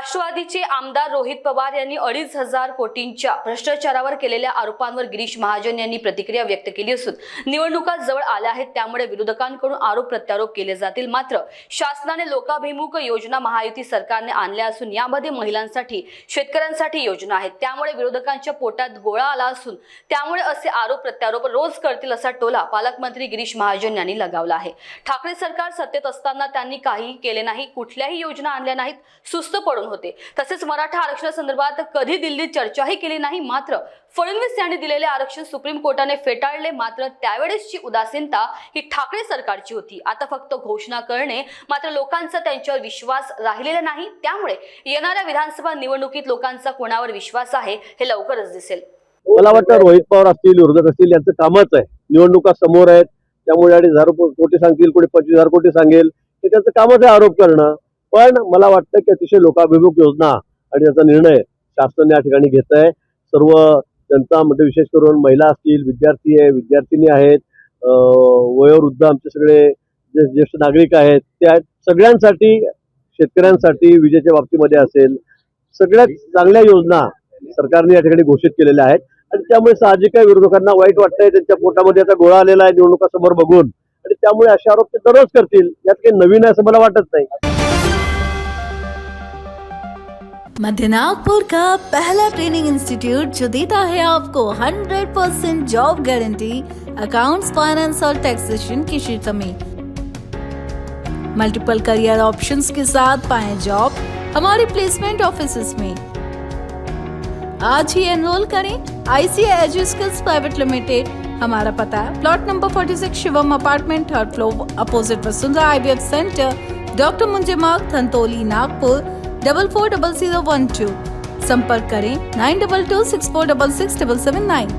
राष्ट्रवादीचे आमदार रोहित पवार यांनी अडीच हजार कोटींच्या भ्रष्टाचारावर केलेल्या आरोपांवर गिरीश महाजन यांनी प्रतिक्रिया व्यक्त केली असून निवडणुका जवळ आल्या आहेत त्यामुळे विरोधकांकडून आरोप प्रत्यारोप केले जातील. मात्र शासनाने लोकाभिमुख योजना महायुती सरकारने आणल्या असून यामध्ये महिलांसाठी शेतकऱ्यांसाठी योजना आहेत. त्यामुळे विरोधकांच्या पोटात गोळा आला असून त्यामुळे असे आरोप प्रत्यारोप रोज करतील असा टोला पालकमंत्री गिरीश महाजन यांनी लगावला आहे. ठाकरे सरकार सत्तेत असताना त्यांनी काही केले नाही कुठल्याही योजना आणल्या नाहीत सुस्त पडून होते. तसेच मराठा आरक्षणासंदर्भात कधी दिल्लीत चर्चाही केली नाही मात्र फडणवीस यांनी दिलेले आरक्षण सुप्रीम कोर्टाने फेटाळले मात्र त्यावेळेसची उदासीनता ही ठाकरे सरकारची होती. आता फक्त घोषणा करणे मात्र लोकांचा त्यांच्यावर विश्वास राहिलेला नाही. त्यामुळे येणाऱ्या विधानसभा निवडणुकीत लोकांचा कोणावर विश्वास आहे हे लवकरच दिसेल. मला वाटतं रोहित पवार असतील उर्जक असतील यांचं कामच आहे. निवडणुका समोर आहेत. त्यामुळे अडीच हजार कोटी सांगतील कोणी पंचवीस हजार कोटी सांगेल हे त्यांचं कामच आहे आरोप करणं. पण मला वाटतं की अतिशय लोकाभिमुख योजना आणि त्याचा निर्णय शासन या ठिकाणी घेत आहे सर्व जनता म्हणजे विशेष करून महिला असतील विद्यार्थी आहे विद्यार्थिनी आहेत वयोवृद्ध आमचे सगळे जे ज्येष्ठ नागरिक आहेत त्या सगळ्यांसाठी शेतकऱ्यांसाठी विजेच्या बाबतीमध्ये असेल सगळ्यात चांगल्या योजना सरकारने या ठिकाणी घोषित केलेल्या आहेत. आणि त्यामुळे साहजिक आहे विरोधकांना वाईट वाटतंय त्यांच्या पोटामध्ये आता गोळा आलेला आहे निवडणुकासमोर बघून. आणि त्यामुळे असे आरोप ते दररोज करतील यात काही नवीन आहे असं मला वाटत नाही. मध्य नागपुर का पहला ट्रेनिंग इंस्टीट्यूट जो देता है आपको 100% जॉब गारंटी अकाउंट्स फाइनेंस और टैक्सेशन के क्षेत्र में। मल्टीपल करियर ऑप्शंस के साथ पाएँ जॉब हमारे प्लेसमेंट ऑफ़िस में। आज ही एनरोल करें आईसीआई एजुकेशंस प्राइवेट लिमिटेड हमारा पता है plot number 46 Shivam apartment third floor opposite Vasundhara IVF centre doctor Munje मार्ग Dhantoli Nagpur. double four double zero one two संपर्क करें nine double two six four double six double seven nine